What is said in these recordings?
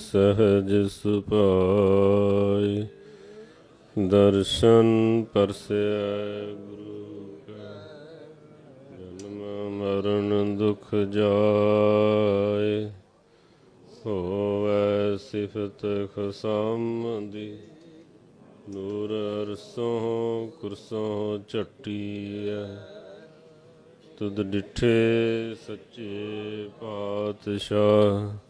ਸਹਜ ਸੁਭਾਈ ਦਰਸ਼ਨ ਪਰਸੈ ਗੁਰੂ ਕਾ, ਜਨਮ ਮਰਨ ਦੁਖ ਜਾਏ। ਹੋਵੇ ਸਿਫਤ ਖਸਮ ਦੀ ਨੂਰ ਅਰਸੋਂ ਕੁਰਸੋਂ ਝਟੀਐ। ਤੁਧ ਡਿਠੇ ਸੱਚੇ ਪਾਤਸ਼ਾਹ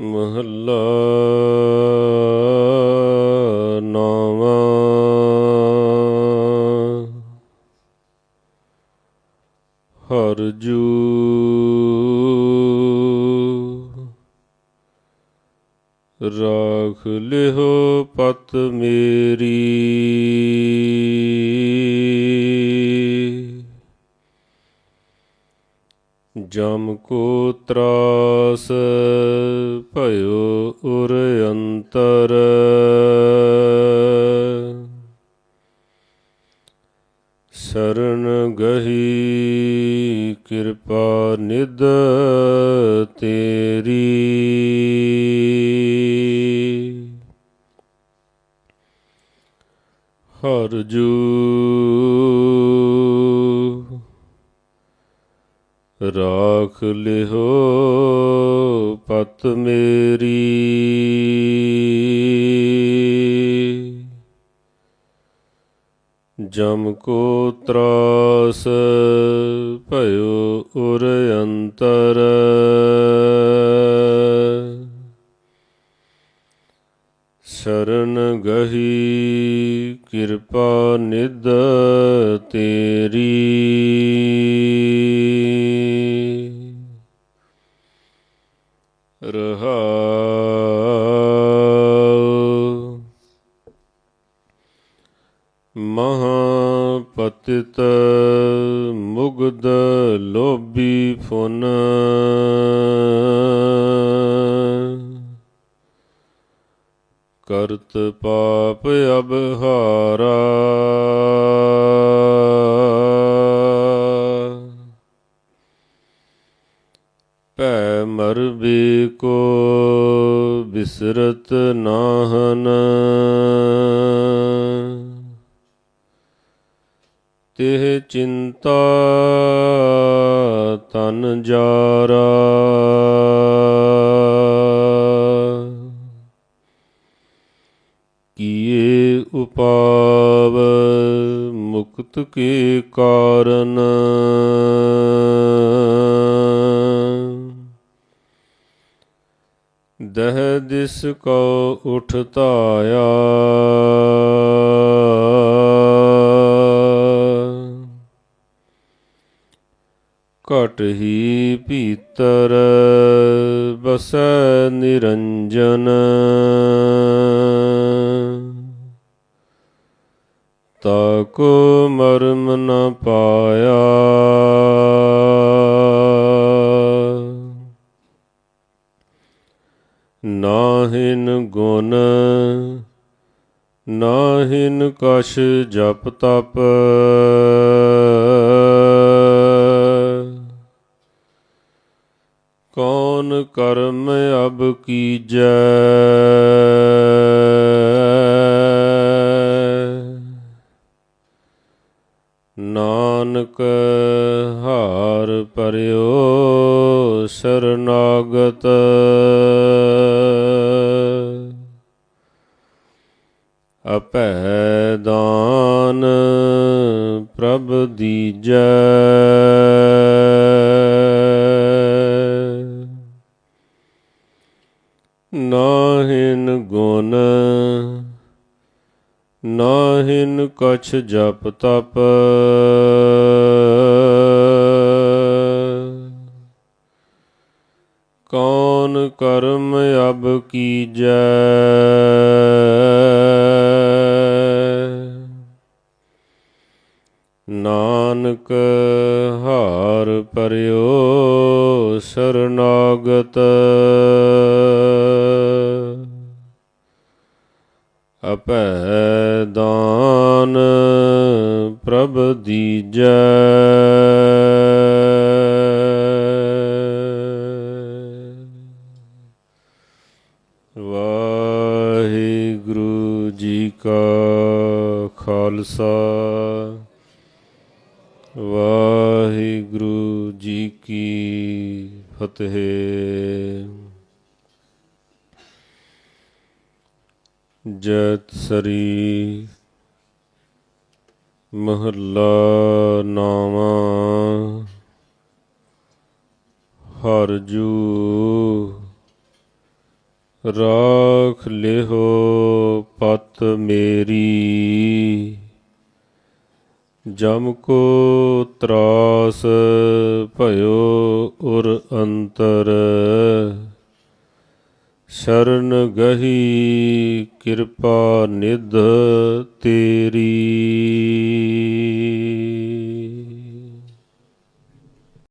ਮਹੱਲਾ ਨਾਵਾਂ। ਹਰਜੂ ਰਾਖ ਲਿਹੋ ਪਤ ਮੇਰੀ। ਜਮ ਕੋ ਤਰਾਸ ਭਇਓ ਉਰ ਅੰਤਰ। ਸ਼ਰਨ ਗਹੀ ਕਿਰਪਾ ਨਿਦ ਤੇਰੀ। ਹਰ ਜੂ ਰਾਖ ਲਿਹੋ ਪਤ ਮੇਰੀ। ਜਮ ਕੋ ਤਰਾਸ ਭਇਓ ਉਰ ਅੰਤਰ। ਸ਼ਰਨ ਗਹੀ ਕਿਰਪਾ ਨਿਦ ਮਹਾਪਤਿਤ ਮੁਗਧ ਲੋਭੀ ਫੁਨ। ਕਰਤ ਪਾਪ ਅਬਹਾਰਾ। ਭੈ ਮਰਬੀ ਕੋ ਬਿਸਰਤ ਨਾਹਨ। ਤਿਹ ਚਿੰਤਾ ਤਨ ਜਾਰਾ। ਕੀਏ ਉਪਾਵ ਮੁਕਤ ਕੇ ਕਾਰਨ। ਦਹ ਦਿਸ ਕੋ ਉਠ ਧਾਇਆ। ਘਟ ਹੀ ਭੀਤਰ ਬਸੈ ਨਿਰੰਜਨ। ਤਾਕੋ ਮਰਮ ਨ ਪਾਇਆ। ਨਾਹਿਨ ਗੁਣ, ਨਾਹਿਨ ਕਛ ਜਪ ਤਪ। ਕੌਣ ਕਰਮ ਅਬ ਕੀਜੈ? ਨਾਨਕ ਹਾਰ ਪਰਿਓ ਸਰਨਾਗਤ। ਅਪੈ ਦਾਨ ਪ੍ਰਭ ਦੀਜੈ। ਨਾਹਿਨ ਕਛ ਜਪ ਤਪ। ਕੌਣ ਕਰਮ ਅਬ ਕੀਜੈ? ਨਾਨਕ ਹਾਰ ਪਰਿਓ ਸਰਨਾਗਤ। ਅਪੈ ਦਾਨ ਪ੍ਰਭ ਦੀਜੈ। ਵਾਹਿਗੁਰੂ ਜੀ ਕਾ ਖਾਲਸਾ। ਵਾਹਿਗੁਰੂ ਜੀ ਕੀ ਫਤਿਹ। ਜਤ ਸਰੀ ਮਹੱਲਾ ਨਾਵਾ ਹਰਜੂ ਰਾਖ ਲਿਹੋ ਪਤ ਮੇਰੀ। ਜਮ ਕੋ ਤਰਾਸ ਭਇਓ ਉਰ ਅੰਤਰ। ਸ਼ਰਨ ਗਹੀ ਕਿਰਪਾ ਨਿਧ ਤੇਰੀ।